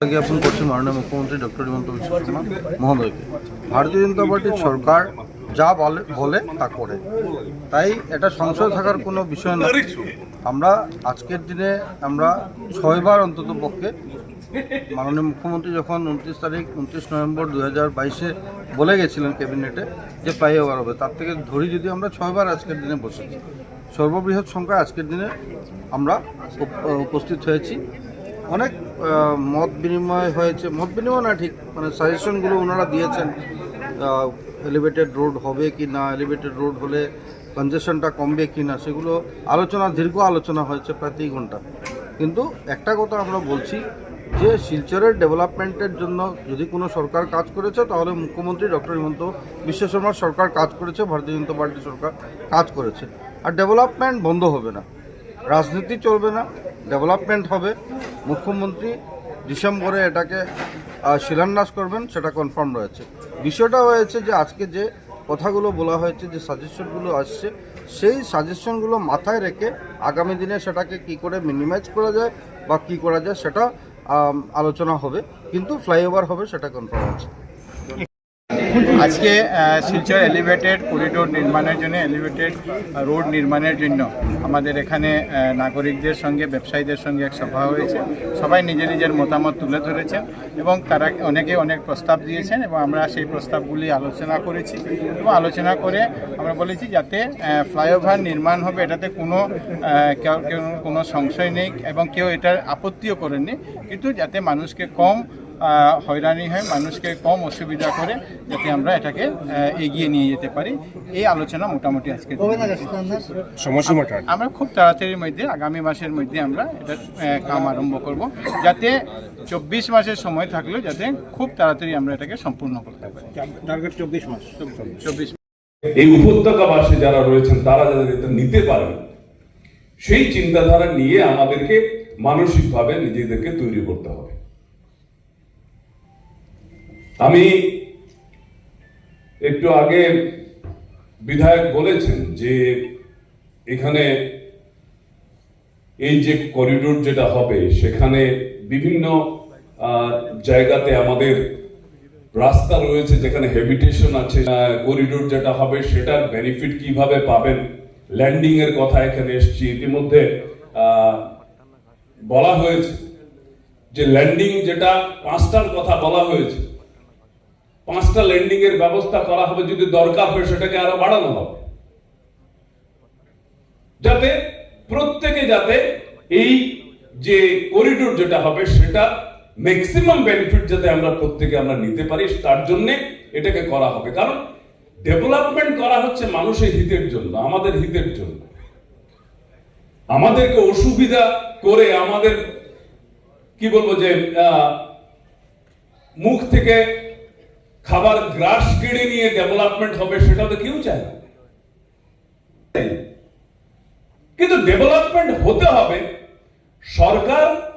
জ্ঞাপন করছি মাননীয় মুখ্যমন্ত্রী ডক্টর হিমন্ত বিশ্ব শর্মা মহোদয়কে। ভারতীয় জনতা পার্টির সরকার যা বলে বলে তা করে। তাই এটা সংশয় থাকার কোনো বিষয় না। আমরা আজকের দিনে আমরা ছয়বার অন্তত পক্ষে মাননীয় মুখ্যমন্ত্রী যখন উনত্রিশ তারিখ, উনত্রিশ নভেম্বর দু হাজার বাইশে বলে গেছিলেন ক্যাবিনেটে যে ফ্লাইওভার হবে, তার থেকে ধরি যদি আমরা ছয়বার আজকের দিনে বসেছি। সর্ববৃহৎ সংখ্যায় আজকের দিনে আমরা উপস্থিত হয়েছি। অনেক মত বিনিময় হয়েছে। মত বিনিময় না ঠিক মানে সাজেশনগুলো ওনারা দিয়েছেন এলিভেটেড রোড হবে কি না এলিভেটেড রোড হলে কনজেশনটা কমবে কি না, সেগুলো আলোচনা, দীর্ঘ আলোচনা হয়েছে প্রায় তিন ঘণ্টা। কিন্তু একটা কথা আমরা বলছি, যে শিলচরের ডেভেলপমেন্টের জন্য যদি কোনো সরকার কাজ করেছে, তাহলে মুখ্যমন্ত্রী ডক্টর হিমন্ত বিশ্ব শর্মার সরকার কাজ করেছে, ভারতীয় জনতা পার্টি সরকার কাজ করেছে। আর ডেভেলপমেন্ট বন্ধ হবে না। রাজনীতি চলবে না। ডেভেলপমেন্ট হবে। মুখ্যমন্ত্রী ডিসেম্বরে এটাকে শিলান্যাস করবেন, সেটা কনফার্ম রয়েছে। বিষয়টা হয়েছে যে আজকে যে কথাগুলো বলা হয়েছে, যে সাজেশনগুলো আসছে, সেই সাজেশনগুলো মাথায় রেখে আগামী দিনে সেটাকে কি করে মিনিমাইজ করা যায় বা কি করা যায় সেটা আলোচনা হবে। কিন্তু ফ্লাইওভার হবে, সেটা কনফার্ম আছে আজকে শিলচর এলিভেটেড করিডোর নির্মাণের জন্য এলিভেটেড রোড নির্মাণের জন্য আমাদের এখানে নাগরিকদের সঙ্গে, ব্যবসায়ীদের সঙ্গে এক সভা হয়েছে। সবাই নিজের নিজের মতামত তুলে ধরেছেন এবং তারা অনেকে অনেক প্রস্তাব দিয়েছেন এবং আমরা সেই প্রস্তাবগুলি আলোচনা করেছি এবং আলোচনা করে আমরা বলেছি যাতে ফ্লাইওভার নির্মাণ হবে এটাতে কোনো কোনো সংশয় নেই এবং কেউ এটার আপত্তিও করেননি। কিন্তু যাতে মানুষকে কম হয়রানি হয় মানুষকে কম অসুবিধা করে যাতে আমরা এটাকে এগিয়ে নিয়ে যেতে পারি। এই আলোচনা মোটামুটি আজকে আমরা খুব তাড়াতাড়ির মধ্যে আগামী মাসের মধ্যে আমরা এটা কাম আরম্ভ করব। যাতে চব্বিশ মাসের সময় থাকলেও যাতে খুব তাড়াতাড়ি আমরা এটাকে সম্পূর্ণ করতে পারি। টার্গেট চব্বিশ মাস। চব্বিশ এই উপত্যকাবাসী যারা রয়েছেন তারা যাতে এটা নিতে পারেন সেই চিন্তাধারা নিয়ে আমাদেরকে মানসিকভাবে নিজেদেরকে তৈরি করতে হবে। আমি একটু আগে বিধায়ক বলেছেন যে এখানে এই যে করিডোর যেটা হবে, সেখানে বিভিন্ন জায়গাতে আমাদের রাস্তা রয়েছে যেখানে হেবিটেশন আছে। করিডোর যেটা হবে, সেটার বেনিফিট কীভাবে পাবেন? ল্যান্ডিং এর কথা এখানে এসেছি। ইতিমধ্যে বলা হয়েছে যে ল্যান্ডিং যেটা, পাঁচটার কথা বলা হয়েছে। পাঁচটা ল্যান্ডিং এর ব্যবস্থা করা হবে যদি দরকার হয় সেটাকে আরও বাড়ানো হবে। যাতে প্রত্যেকে যাতে এই যে করিডোর যেটা হবে সেটা ম্যাক্সিমাম বেনিফিট যাতে আমরা প্রত্যেকে আমরা নিতে পারি, তার জন্য এটাকে করা হবে। কারণ ডেভেলপমেন্ট করা হচ্ছে মানুষের হিতের জন্য, আমাদের হিতের জন্য। আমাদেরকে অসুবিধা করে আমাদের, কি বলব যে মুখ থেকে খাবার গ্রাস কেড়ে নিয়ে ডেভেলপমেন্ট হবে, সেটা তো কেউ চায় না। কিন্তু ডেভেলপমেন্ট হতে হবে। সরকার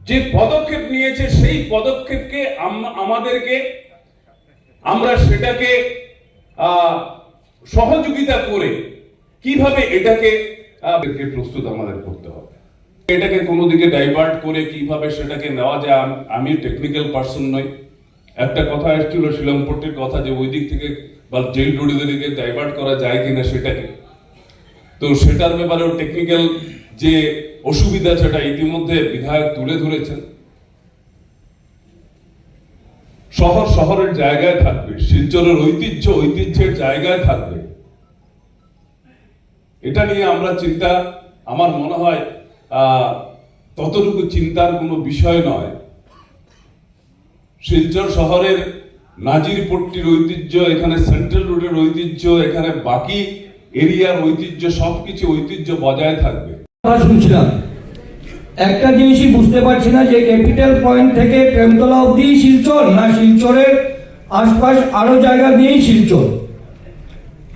যে পদক্ষেপ নিয়েছে, সেই পদক্ষেপকে আম- আমাদেরকে, আমরা সেটাকে সহযোগিতা করে কীভাবে এটাকে প্রস্তুত আমাদের করতে হবে। এটাকে কোনো দিকে ডাইভার্ট করে কীভাবে সেটাকে নেওয়া যায়, আমি টেকনিক্যাল পার্সন নই। একটা কথা এসেছিল শিলংপট্টির কথা যে ওই দিক থেকে বা জেল দিকে ডাইভার্ট করা যায় কিনা সেটাকে। তো সেটার ব্যাপারেও টেকনিক্যাল যে অসুবিধা সেটা ইতিমধ্যে বিধায়ক তুলে ধরেছেন। শহর শহরের জায়গায় থাকবে, শিলচরের ঐতিহ্য ঐতিহ্যের জায়গায় থাকবে। এটা নিয়ে আমরা চিন্তা, আমার মনে হয় ততটুকু চিন্তার কোনো বিষয় নয়। শিলচর শহরের নাজিরপট্টির ঐতিহ্য, এখানে সেন্ট্রাল রোডের ঐতিহ্য, এখানে বাকি এরিয়ার ঐতিহ্য, সবকিছু ঐতিহ্য বজায় থাকবে। শুনছিলাম। একটা জিনিসই বুঝতে পারছি না যে ক্যাপিটাল পয়েন্ট থেকে প্রেমতলা অবধি শিলচর না শিলচরের আশপাশ আরও জায়গা দিয়েই শিলচর।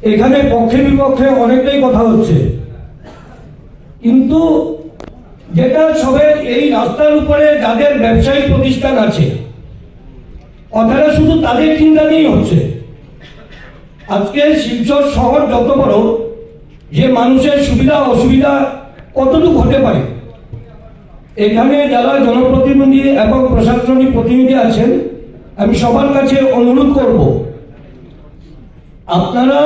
এখানে পক্ষে বিপক্ষে অনেকটাই কথা হচ্ছে। কিন্তু যেটা সবে এই রাস্তার উপরে যাদের ব্যবসায়িক প্রতিষ্ঠান আছে কথাটা শুধু তাদের চিন্তা নিয়েই হচ্ছে। আজকে শিলচর শহর যত বড়, যে মানুষের সুবিধা অসুবিধা কতটুকু হতে পারে, এখানে যারা জনপ্রতিনিধি এবং প্রশাসনিক প্রতিনিধি আছেন, আমি সবার কাছে অনুরোধ করব, আপনারা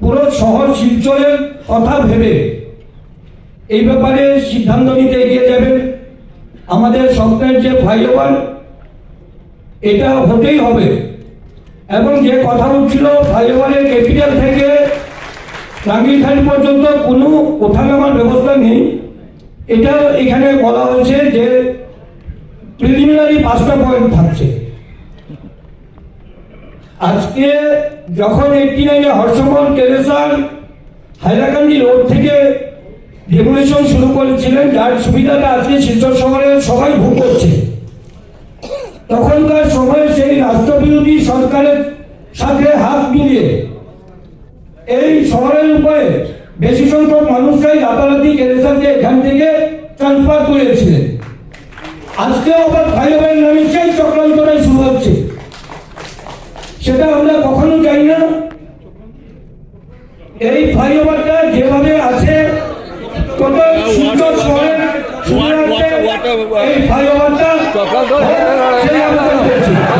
পুরো শহর শিলচরের কথা ভেবে এই ব্যাপারে সিদ্ধান্ত নিতে এগিয়ে যাবেন। আমাদের স্বপ্নের যে ফ্লাইওভার এটা হতেই হবে। এবং যে কথা উঠছিল ফ্লাইওভারের ক্যাপিটাল থেকে রাঙ্গিখালি পর্যন্ত কোনো ওঠানামার ব্যবস্থা নেই। এটা এখানে বলা হয়েছে যে প্রিলিমিনারি পাঁচটা পয়েন্ট থাকছে। আজকে যখন এইটি নাইনে হর্ষমল টেরেসার হাইলাকান্দি রোড থেকে ডেমোলেশন শুরু করেছিলেন, যার সুবিধাটা আজকে শিলচর শহরে সবাই ভোগ করছে। তখনকার সময়ে সেই রাষ্ট্রবিরোধী সরকারের সাথে হাত মিলিয়ে এই শহরের উপরে বেশি সংখ্যক মানুষরাই রাতারাতি সাথে এখান থেকে ট্রান্সফার করেছিলেন আজকেও আবার ফ্লাইওভার নামে সেই চক্রান্তটাই শুরু হচ্ছে সেটা আমরা কখনো চাই না এই ফ্লাইওভারটা যেভাবে আছে টোটাল শিলচর শহরের সুবিধার্থে এই ফ্লাইওভারটা সেই আবেদন করছি